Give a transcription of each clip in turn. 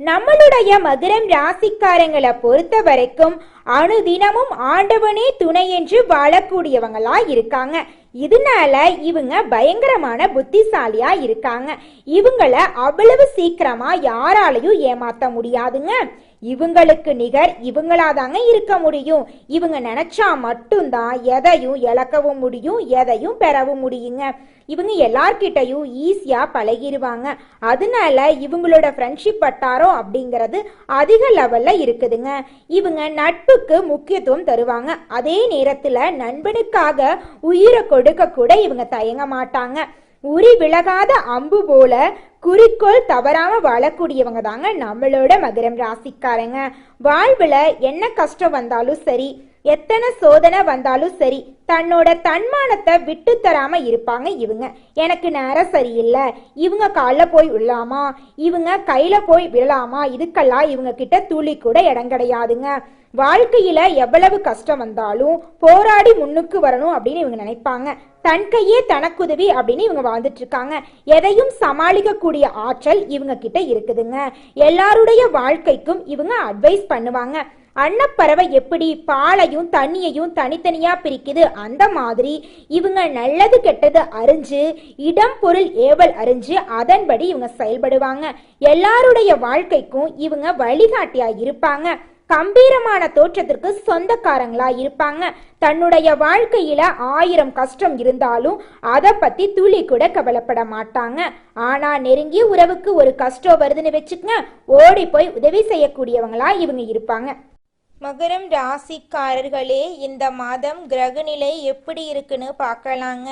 நம்மளுடைய மதுரம் ராசிக்காரங்களை பொறுத்த வரைக்கும் அணுதினமும் ஆண்டவனே துணை என்று வாழக்கூடியவங்களா இருக்காங்க. இதனால இவங்க பயங்கரமான புத்திசாலியா இருக்காங்க. இவங்கள அவ்வளவு சீக்கிரமா யாராலையும் ஏமாத்த முடியாதுங்க. இவங்களுக்கு நிகர் இவங்களாதாங்க இருக்க முடியும். இவங்க நினைச்சா மட்டும்தான் எதையும் இழக்கவும் முடியும் எதையும் பெறவும் முடியுங்க. இவங்க எல்லார்கிட்டையும் ஈஸியா பழகிடுவாங்க அதனால இவங்களோட ஃப்ரெண்ட்ஷிப் வட்டாரம் அப்படிங்கிறது அதிக லெவல்ல இருக்குதுங்க. இவங்க நட்புக்கு முக்கியத்துவம் தருவாங்க. அதே நேரத்துல நண்பனுக்காக உயிரை கொடுக்க கூட இவங்க தயங்க மாட்டாங்க. உரி விலகாத அம்பு போல குறிக்கோள் தவறாம வாழக்கூடியவங்க தாங்க நம்மளோட மகரம் ராசிக்காரங்க. வாழ்வுல என்ன கஷ்டம் வந்தாலும் சரி எத்தனை சோதனை வந்தாலும் சரி தன்னோட தன்மானத்தை விட்டு தராம இருப்பாங்க இவங்க. எனக்கு நேரம் சரியில்லை இவங்க காலில் போய் விழலாமா இவங்க கையில போய் விழலாமா இதுக்கெல்லாம் இவங்க கிட்ட துளி கூட இடம் கிடையாதுங்க. வாழ்க்கையில எவ்வளவு கஷ்டம் வந்தாலும் போராடி முன்னுக்கு வரணும் அப்படின்னு இவங்க நினைப்பாங்க. தன் கையே தனக்குதவி அப்படின்னு இவங்க வாழ்ந்துட்டு இருக்காங்க. எதையும் சமாளிக்கக்கூடிய ஆற்றல் இவங்க கிட்ட இருக்குதுங்க. எல்லாருடைய வாழ்க்கைக்கும் இவங்க அட்வைஸ் பண்ணுவாங்க. அன்னப்பறவை எப்படி பாலையும் தண்ணியையும் தனித்தனியா பிரிக்குது அந்த மாதிரி இவங்க நல்லது கெட்டது அறிஞ்சு இடம் பொருள் ஏவல் அறிஞ்சு அதன்படி இவங்க செயல்படுவாங்க. எல்லாருடைய வாழ்க்கைக்கும் இவங்க வழிகாட்டியா இருப்பாங்க. கம்பீரமான தோற்றத்திற்கு சொந்தக்காரங்களா இருப்பாங்க. தன்னுடைய வாழ்க்கையில ஆயிரம் கஷ்டம் இருந்தாலும் அதை பத்தி துளி கூட கவலைப்பட மாட்டாங்க. ஆனா நெருங்கிய உறவுக்கு ஒரு கஷ்டம் வருதுன்னு வச்சுக்கங்க ஓடி போய் உதவி செய்யக்கூடியவங்களா இவங்க இருப்பாங்க. மகரம் ராசிக்காரர்களே இந்த மாதம் கிரகநிலை எப்படி இருக்குன்னு பார்க்கலாங்க.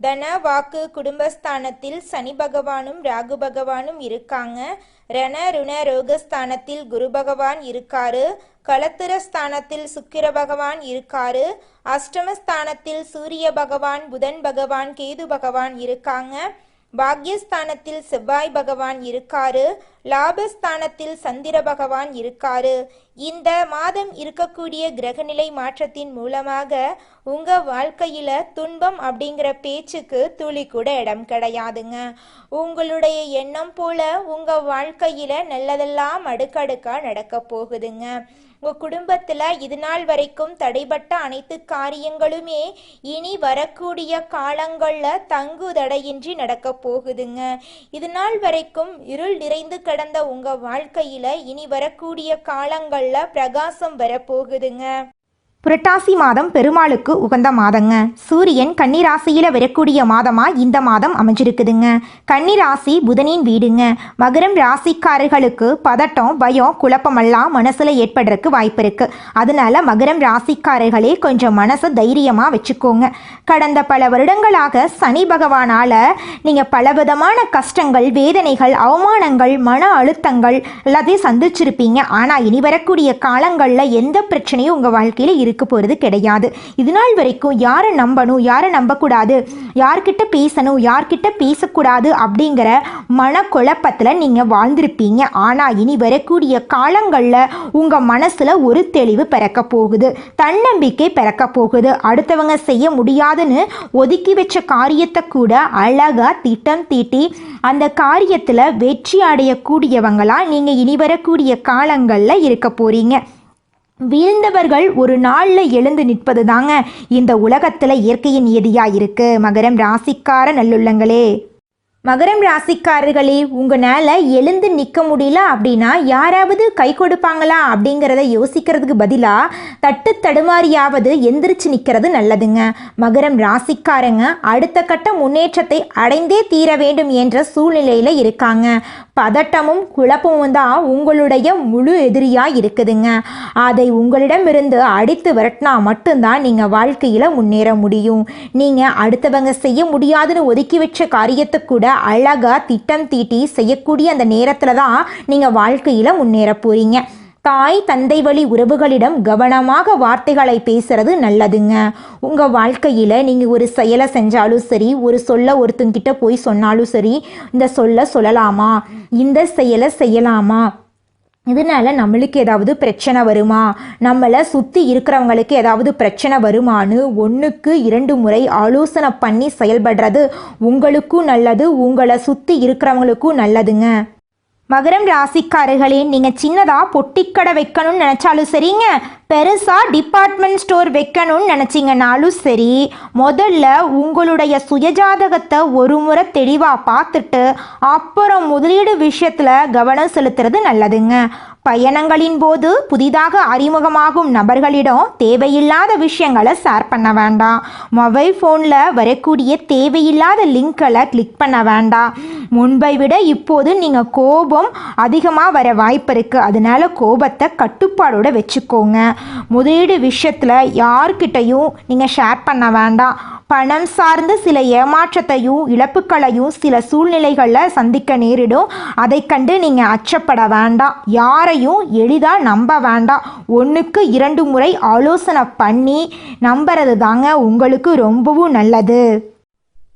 தன வாக்கு குடும்பஸ்தானத்தில் சனி பகவானும் ராகு பகவானும் இருக்காங்க. ரண ருண ரோகஸ்தானத்தில் குரு பகவான் இருக்காரு. களத்திர ஸ்தானத்தில் சுக்கிர பகவான் இருக்காரு. அஷ்டமஸ்தானத்தில் சூரிய பகவான் புதன் பகவான் கேது பகவான் இருக்காங்க. பாக்யஸ்தானத்தில் செவ்வாய் பகவான் இருக்காரு லாபஸ்தானத்தில் சந்திர பகவான் இருக்காரு. இந்த மாதம் இருக்கக்கூடிய கிரகநிலை மாற்றத்தின் மூலமாக உங்க வாழ்க்கையில துன்பம் அப்படிங்கிற பேச்சுக்கு துளி கூட இடம் கிடையாதுங்க. உங்களுடைய எண்ணம் போல உங்க வாழ்க்கையில நல்லதெல்லாம் அடுக்கடுக்கா நடக்க போகுதுங்க. உங்கள் குடும்பத்தில் இது நாள் வரைக்கும் தடைபட்ட அனைத்து காரியங்களுமே இனி வரக்கூடிய காலங்களில் தங்கு தடையின்றி நடக்க போகுதுங்க. இது நாள் வரைக்கும் இருள் நிறைந்து கடந்த உங்கள் வாழ்க்கையில் இனி வரக்கூடிய காலங்களில் பிரகாசம் வரப்போகுதுங்க. புரட்டாசி மாதம் பெருமாளுக்கு உகந்த மாதங்க. சூரியன் கன்னிராசியில் வரக்கூடிய மாதமா இந்த மாதம் அமைஞ்சிருக்குதுங்க. கன்னிராசி புதனின் வீடுங்க. மகரம் ராசிக்காரர்களுக்கு பதட்டம் பயம் குழப்பமெல்லாம் மனசில் ஏற்படுறதுக்கு வாய்ப்பு இருக்கு அதனால மகரம் ராசிக்காரர்களே கொஞ்சம் மனசை தைரியமாக வச்சுக்கோங்க. கடந்த பல வருடங்களாக சனி பகவானால நீங்கள் பலவிதமான கஷ்டங்கள் வேதனைகள் அவமானங்கள் மன அழுத்தங்கள் எல்லாத்தையும் சந்திச்சிருப்பீங்க. ஆனால் இனி வரக்கூடிய காலங்களில் எந்த பிரச்சனையும் உங்கள் வாழ்க்கையில் இருக்கு போகிறது கிடையாது. இது நாள் வரைக்கும் யாரை நம்பணும் யாரை நம்பக்கூடாது யார்கிட்ட பேசணும் யார்கிட்ட பேசக்கூடாது அப்படிங்கிற மனக்குழப்பத்தில் நீங்கள் வாழ்ந்திருப்பீங்க. ஆனால் இனி வரக்கூடிய காலங்களில் உங்கள் மனசில் ஒரு தெளிவு பிறக்க போகுது. தன்னம்பிக்கை பிறக்க போகுது. அடுத்தவங்க செய்ய முடியாதுன்னு ஒதுக்கி வச்ச காரியத்தை கூட அழகாக திட்டம் தீட்டி அந்த காரியத்தில் வெற்றி அடையக்கூடியவங்களாக நீங்கள் இனி வரக்கூடிய காலங்களில் இருக்க போகிறீங்க வீழ்ந்தவர்கள் ஒரு நாளில் எழுந்து நிற்பது தாங்க இந்த உலகத்தில் இயற்கையின் நியதியாக இருக்கு மகரம் ராசிக்கார நல்லுள்ளங்களே. மகரம் ராசிக்காரர்களே உங்களால் எழுந்து நிற்க முடியல அப்படின்னா யாராவது கை கொடுப்பாங்களா அப்படிங்கிறத யோசிக்கிறதுக்கு பதிலாக தட்டு தடுமாறியாவது எந்திரிச்சு நிற்கிறது நல்லதுங்க. மகரம் ராசிக்காரங்க அடுத்த கட்ட முன்னேற்றத்தை அடைந்தே தீர வேண்டும் என்ற சூழ்நிலையில் இருக்காங்க. பதட்டமும் குழப்பமும் தான் உங்களுடைய முழு எதிரியாக இருக்குதுங்க. அதை உங்களிடமிருந்து அடித்து விரட்டினா மட்டும்தான் நீங்கள் வாழ்க்கையில் முன்னேற முடியும். நீங்கள் அடுத்தவங்க செய்ய முடியாதுன்னு ஒதுக்கி வச்ச காரியத்தை கூட அழகாக திட்டம் தீட்டி செய்யக்கூடிய அந்த நேரத்தில் தான் நீங்கள் வாழ்க்கையில் முன்னேற போகிறீங்க தாய் தந்தை வழி உறவுகளிடம் கவனமாக வார்த்தைகளை பேசுறது நல்லதுங்க. உங்கள் வாழ்க்கையில் நீங்கள் ஒரு செயலை செஞ்சாலும் சரி ஒரு சொல்ல ஒருத்தங்கிட்ட போய் சொன்னாலும் சரி இந்த சொல்ல சொல்லலாமா? இந்த செயலை செய்யலாமா? இதனால நம்மளுக்கு ஏதாவது பிரச்சனை வருமா? நம்மளை சுற்றி இருக்கிறவங்களுக்கு ஏதாவது பிரச்சனை வருமான்னு ஒன்றுக்கு இரண்டு முறை ஆலோசனை பண்ணி செயல்படுறது உங்களுக்கும் நல்லது உங்களை சுற்றி இருக்கிறவங்களுக்கும் நல்லதுங்க. மகரம் ராசிக்காரர்களே நீங்கள் சின்னதாக பொட்டிக்கடை வைக்கணும்னு நினச்சாலும் சரிங்க. பெருசாக டிபார்ட்மெண்ட் ஸ்டோர் வைக்கணும்னு நினச்சிங்கனாலும் சரி முதல்ல உங்களுடைய சுயஜாதகத்தை ஒரு முறை தெளிவாக பார்த்துட்டு அப்புறம் முதலீடு விஷயத்தில் கவனம் செலுத்துறது நல்லதுங்க. பயணங்களின் போது புதிதாக அறிமுகமாகும் நபர்களிடம் தேவையில்லாத விஷயங்களை ஷேர் பண்ண வேண்டாம். மொபைல் ஃபோனில் வரக்கூடிய தேவையில்லாத லிங்க்களை கிளிக் பண்ண வேண்டாம். முன்பை விட இப்போது நீங்கள் கோபம் அதிகமாக வர வாய்ப்பு இருக்குது அதனால கோபத்தை கட்டுப்பாடோட வச்சுக்கோங்க. முதலீடு விஷயத்தில் யார்கிட்டையும் நீங்கள் ஷேர் பண்ண வேண்டாம். பணம் சார்ந்த சில ஏமாற்றத்தையும் இழப்புகளையும் சில சூழ்நிலைகளில் சந்திக்க நேரிடும். அதை கண்டு நீங்கள் அச்சப்பட வேண்டாம். யாரையும் எளிதாக நம்ப வேண்டாம். ஒன்றுக்கு இரண்டு முறை ஆலோசனை பண்ணி நம்புறது தாங்க உங்களுக்கு ரொம்பவும் நல்லது.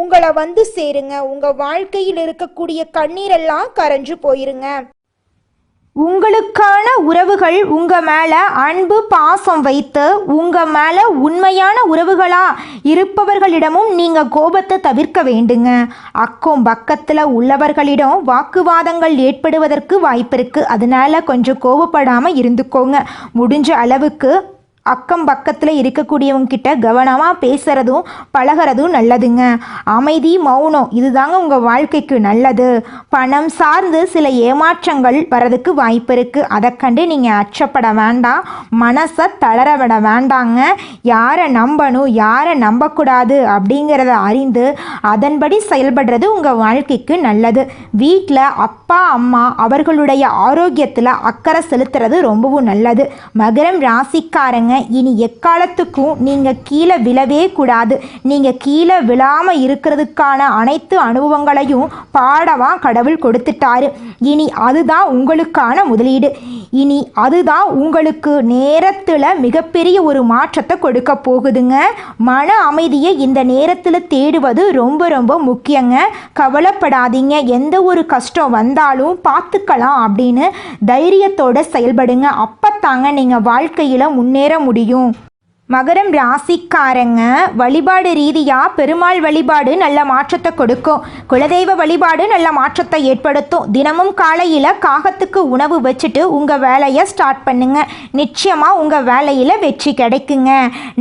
உங்களை வந்து சேருங்க. உங்க வாழ்க்கையில் இருக்கக்கூடிய கண்ணீரெல்லாம் கரைஞ்சு போயிருங்க. உங்களுக்கான உறவுகள் உங்கள் மேலே அன்பு பாசம் வைத்து உங்கள் மேலே உண்மையான உறவுகளாக இருப்பவர்களிடமும் நீங்கள் கோபத்தை தவிர்க்க வேண்டுங்க. அக்கம் பக்கத்தில் உள்ளவர்களிடம் வாக்குவாதங்கள் ஏற்படுவதற்கு வாய்ப்பு இருக்குது அதனால் கொஞ்சம் கோபப்படாமல் இருந்துக்கோங்க. முடிஞ்ச அளவுக்கு அக்கம் பக்கத்தில் இருக்கக்கூடியவங்க கிட்ட கவனமாக பேசுகிறதும் பழகிறதும் நல்லதுங்க. அமைதி மௌனம் இதுதாங்க உங்கள் வாழ்க்கைக்கு நல்லது. பணம் சார்ந்து சில ஏமாற்றங்கள் வரதுக்கு வாய்ப்பு இருக்குது அதை கண்டு நீங்கள் அச்சப்பட வேண்டாம். மனசை தளர விட வேண்டாங்க. யாரை நம்பணும் யாரை நம்பக்கூடாது அப்படிங்கிறத அறிந்து அதன்படி செயல்படுறது உங்கள் வாழ்க்கைக்கு நல்லது. வீட்டில் அப்பா அம்மா அவர்களுடைய ஆரோக்கியத்தில் அக்கறை செலுத்துறது ரொம்பவும் நல்லது. மகரம் ராசிக்காரங்க இனி எக்காலத்துக்கும் நீங்கள் கீழே விழவே கூடாது. நீங்கள் கீழே விழாமல் இருக்கிறதுக்கான அனைத்து அனுபவங்களையும் பாடமாக கடவுள் கொடுத்துட்டாரு. இனி அதுதான் உங்களுக்கான முதலீடு. இனி அதுதான் உங்களுக்கு நேரத்தில் மிகப்பெரிய ஒரு மாற்றத்தை கொடுக்க போகுதுங்க. மன அமைதியை இந்த நேரத்தில் தேடுவது ரொம்ப ரொம்ப முக்கியங்க. கவலைப்படாதீங்க. எந்த ஒரு கஷ்டம் வந்தாலும் பார்த்துக்கலாம் அப்படின்னு தைரியத்தோடு செயல்படுங்க. அப்பத்தாங்க நீங்கள் வாழ்க்கையில் முன்னேற முடியும். மகரம் ராசிக்காரங்க வழிபாடு ரீதியாக பெருமாள் வழிபாடு நல்ல மாற்றத்தை கொடுக்கும். குலதெய்வ வழிபாடு நல்ல மாற்றத்தை ஏற்படுத்தும். தினமும் காலையில் காகத்துக்கு உணவு வச்சுட்டு உங்கள் வேலையை ஸ்டார்ட் பண்ணுங்க. நிச்சயமாக உங்கள் வேலையில் வெற்றி கிடைக்குங்க.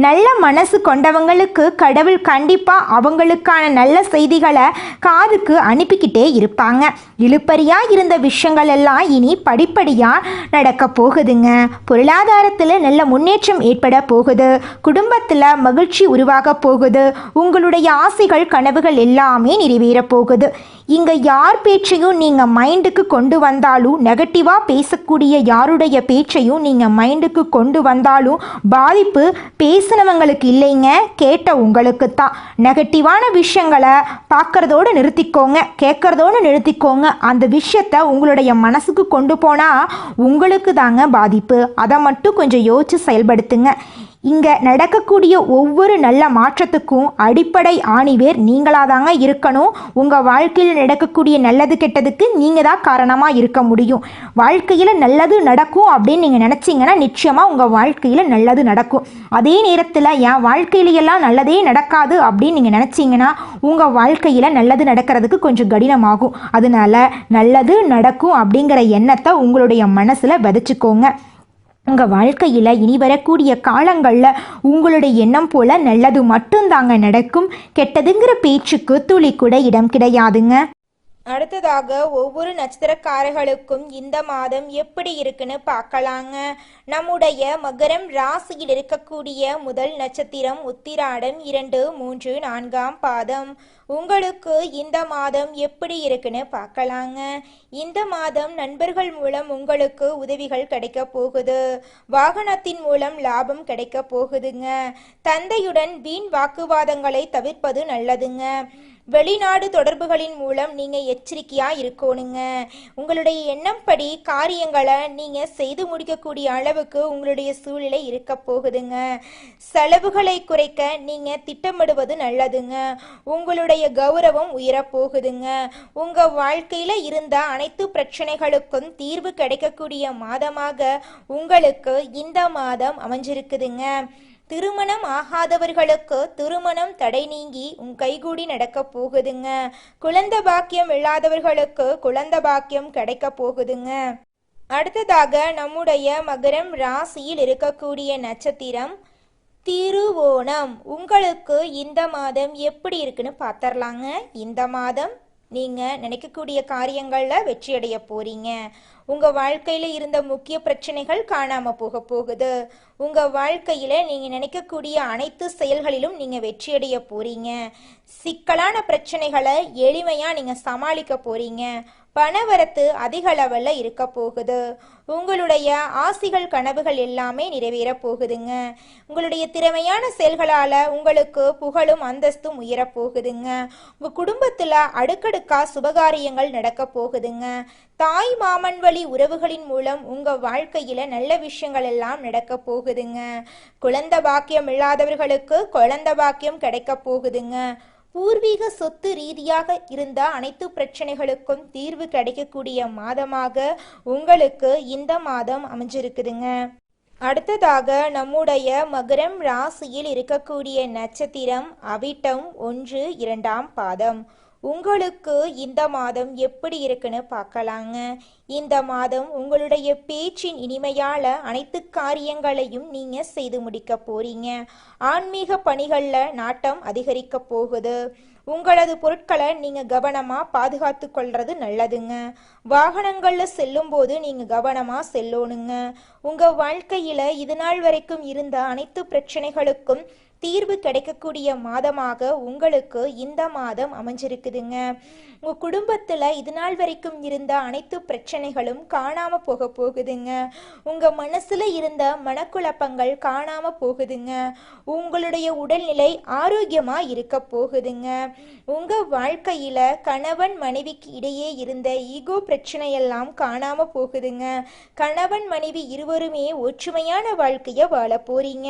நல்ல மனசு கொண்டவங்களுக்கு கடவுள் கண்டிப்பாக அவங்களுக்கான நல்ல செய்திகளை காதுக்கு அனுப்பிக்கிட்டே இருப்பாங்க. இழுப்பறியாக இருந்த விஷயங்கள் எல்லாம் இனி படிப்படியாக நடக்க போகுதுங்க. பொருளாதாரத்தில் நல்ல முன்னேற்றம் ஏற்பட போகுது. குடும்பத்தில் மகிழ்ச்சி உருவாக போகுது. உங்களுடைய ஆசைகள் கனவுகள் எல்லாமே நிறைவேறப் போகுது. இங்கே யார் பேச்சையும் நீங்கள் மைண்டுக்கு கொண்டு வந்தாலும் நெகட்டிவாக பேசக்கூடிய யாருடைய பேச்சையும் நீங்கள் மைண்டுக்கு கொண்டு வந்தாலும் பாதிப்பு பேசினவங்களுக்கு இல்லைங்க கேட்ட உங்களுக்கு தான். நெகட்டிவான விஷயங்களை பார்க்குறதோடு நிறுத்திக்கோங்க கேட்குறதோடு நிறுத்திக்கோங்க. அந்த விஷயத்த உங்களுடைய மனசுக்கு கொண்டு போனால் உங்களுக்கு தாங்க பாதிப்பு. அதை மட்டும் கொஞ்சம் யோசிச்சு செயல்படுத்துங்க. இங்கே நடக்கக்கூடிய ஒவ்வொரு நல்ல மாற்றத்துக்கும் அடிப்படை ஆணிவேர் நீங்களாக தாங்க இருக்கணும். உங்கள் வாழ்க்கையில் நடக்கக்கூடிய நல்லது கெட்டதுக்கு நீங்கள் தான் காரணமாக இருக்க முடியும். வாழ்க்கையில் நல்லது நடக்கும் அப்படின்னு நீங்கள் நினச்சிங்கன்னா நிச்சயமாக உங்கள் வாழ்க்கையில் நல்லது நடக்கும். அதே நேரத்தில் என் வாழ்க்கையிலையெல்லாம் நல்லதே நடக்காது அப்படின்னு நீங்கள் நினச்சிங்கன்னா உங்கள் வாழ்க்கையில் நல்லது நடக்கிறதுக்கு கொஞ்சம் கடினமாகும். அதனால நல்லது நடக்கும் அப்படிங்கிற எண்ணத்தை உங்களுடைய மனசில் விதைச்சிக்கோங்க. உங்கள் வாழ்க்கையில் இனி வரக்கூடிய காலங்களில் உங்களுடைய எண்ணம் போல் நல்லது மட்டும்தாங்க நடக்கும். கெட்டதுங்கிற பேச்சுக்கு துளி கூட இடம் கிடையாதுங்க. அடுத்ததாக ஒவ்வொரு நட்சத்திரக்காரர்களுக்கும் இந்த மாதம் எப்படி இருக்குன்னு பார்க்கலாங்க. நம்முடைய மகரம் ராசியில் இருக்கக்கூடிய முதல் நட்சத்திரம் உத்திராடம் இரண்டு மூன்று நான்காம் பாதம். உங்களுக்கு இந்த மாதம் எப்படி இருக்குன்னு பார்க்கலாங்க. இந்த மாதம் நண்பர்கள் மூலம் உங்களுக்கு உதவிகள் கிடைக்க போகுது. வாகனத்தின் மூலம் லாபம் கிடைக்க போகுதுங்க. தந்தையுடன் வீண் வாக்குவாதங்களை தவிர்ப்பது நல்லதுங்க. வெளிநாடு தொடர்புகளின் மூலம் நீங்க எச்சரிக்கையா இருக்கணுங்க. உங்களுடைய எண்ணம் படி காரியங்களை நீங்க செய்து முடிக்கக்கூடிய அளவுக்கு உங்களுடைய சூழ்நிலை இருக்க போகுதுங்க. செலவுகளை குறைக்க நீங்க திட்டமிடுவது நல்லதுங்க. உங்களுடைய கௌரவம் உயரப் போகுதுங்க. உங்க வாழ்க்கையில இருந்த அனைத்து பிரச்சனைகளுக்கும் தீர்வு கிடைக்கக்கூடிய மாதமாக உங்களுக்கு இந்த மாதம் அமைஞ்சிருக்குதுங்க. திருமணம் ஆகாதவர்களுக்கு திருமணம் தடை நீங்கி உன் கைகூடி நடக்க போகுதுங்க. குழந்த பாக்கியம் இல்லாதவர்களுக்கு குழந்த பாக்கியம் கிடைக்க போகுதுங்க. அடுத்ததாக நம்முடைய மகரம் ராசியில் இருக்கக்கூடிய நட்சத்திரம் திருவோணம். உங்களுக்கு இந்த மாதம் எப்படி இருக்குன்னு பார்த்தர்லாங்க இந்த மாதம் நீங்கள் நினைக்கக்கூடிய காரியங்களில் வெற்றியடைய போறீங்க. உங்கள் வாழ்க்கையில் இருந்த முக்கிய பிரச்சனைகள் காணாமல் போக போகுது. உங்கள் வாழ்க்கையில் நீங்கள் நினைக்கக்கூடிய அனைத்து செயல்களிலும் நீங்கள் வெற்றியடைய போறீங்க. சிக்கலான பிரச்சனைகளை எளிமையாக நீங்கள் சமாளிக்க போறீங்க. பணவரத்து அதிக லெவலில் இருக்க போகுது. உங்களுடைய ஆசைகள் கனவுகள் எல்லாமே நிறைவேற போகுதுங்க. உங்களுடைய திறமையான செயல்களால் உங்களுக்கு புகழும் அந்தஸ்தும் உயரப் போகுதுங்க. உங்கள் குடும்பத்தில் அடுக்கடுக்கா சுபகாரியங்கள் நடக்க போகுதுங்க. தாய் மாமன் வழி உறவுகளின் மூலம் உங்கள் வாழ்க்கையில் நல்ல விஷயங்கள் எல்லாம் நடக்க போகுதுங்க. குழந்த பாக்கியம் இல்லாதவர்களுக்கு குழந்த பாக்கியம் கிடைக்க போகுதுங்க. பூர்வீக சொத்து ரீதியாக இருந்த அனைத்து பிரச்சனைகளுக்கும் தீர்வு கிடைக்கக்கூடிய மாதமாக உங்களுக்கு இந்த மாதம் அமைஞ்சிருக்குதுங்க. அடுத்ததாக நம்முடைய மகரம் ராசியில் இருக்கக்கூடிய நட்சத்திரம் அவிட்டம் ஒன்று இரண்டாம் பாதம். உங்களுக்கு இந்த மாதம் எப்படி இருக்குன்னு பார்க்கலாங்க. இந்த மாதம் உங்களுடைய பேச்சின் இனிமையால அனைத்து காரியங்களையும் நீங்க செய்து முடிக்க போறீங்க. ஆன்மீக பணிகள்ல நாட்டம் அதிகரிக்க போகுது. உங்களது பொருட்களை நீங்க கவனமா பாதுகாத்து கொள்றது நல்லதுங்க. வாகனங்கள்ல செல்லும்போது நீங்க கவனமா செல்லணுங்க. உங்க வாழ்க்கையில இது நாள் வரைக்கும் இருந்த அனைத்து பிரச்சனைகளுக்கும் தீர்வு கிடைக்கக்கூடிய மாதமாக உங்களுக்கு இந்த மாதம் அமைஞ்சிருக்குதுங்க. உங்கள் குடும்பத்தில் இது நாள் வரைக்கும் இருந்த அனைத்து பிரச்சனைகளும் காணாமல் போக போகுதுங்க. உங்கள் மனசில் இருந்த மனக்குழப்பங்கள் காணாமல் போகுதுங்க. உங்களுடைய உடல்நிலை ஆரோக்கியமாக இருக்க போகுதுங்க. உங்கள் வாழ்க்கையில் கணவன் மனைவிக்கு இடையே இருந்த ஈகோ பிரச்சனையெல்லாம் காணாமல் போகுதுங்க. கணவன் மனைவி இருவருமே ஒற்றுமையான வாழ்க்கையை வாழ போறீங்க.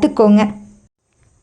கத்துக்கோங்க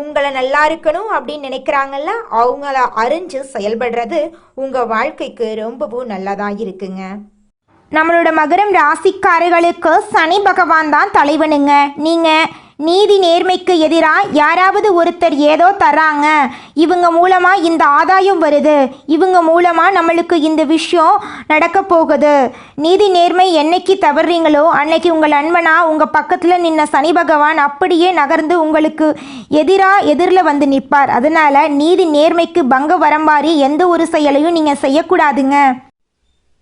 உங்களை நல்லா இருக்கணும் அப்படின்னு நினைக்கிறாங்கல்ல அவங்கள அறிஞ்சு செயல்படுறது உங்கள் வாழ்க்கைக்கு ரொம்பவும் நல்லதாக இருக்குங்க. நம்மளோட மகரம் ராசிக்காரர்களுக்கு சனி பகவான் தான் தலைவனுங்க. நீங்கள் நீதி நேர்மைக்கு எதிராக யாராவது ஒருத்தர் ஏதோ தராங்க இவங்க மூலமாக இந்த ஆதாயம் வருது. இவங்க மூலமாக நம்மளுக்கு இந்த விஷயம் நடக்க போகுது. நீதி நேர்மை என்னைக்கு தவறுறீங்களோ அன்னைக்கு உங்கள் நண்பனா உங்கள் பக்கத்தில் நின்ன சனி பகவான் அப்படியே நகர்ந்து உங்களுக்கு எதிராக எதிரில் வந்து நிற்பார். அதனால் நீதி நேர்மைக்கு பங்க வரம்பாரி எந்த ஒரு செயலையும் நீங்கள் செய்யக்கூடாதுங்க.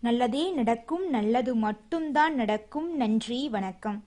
நல்லதே நடக்கும் நல்லது மட்டும்தான் நடக்கும். நன்றி வணக்கம்.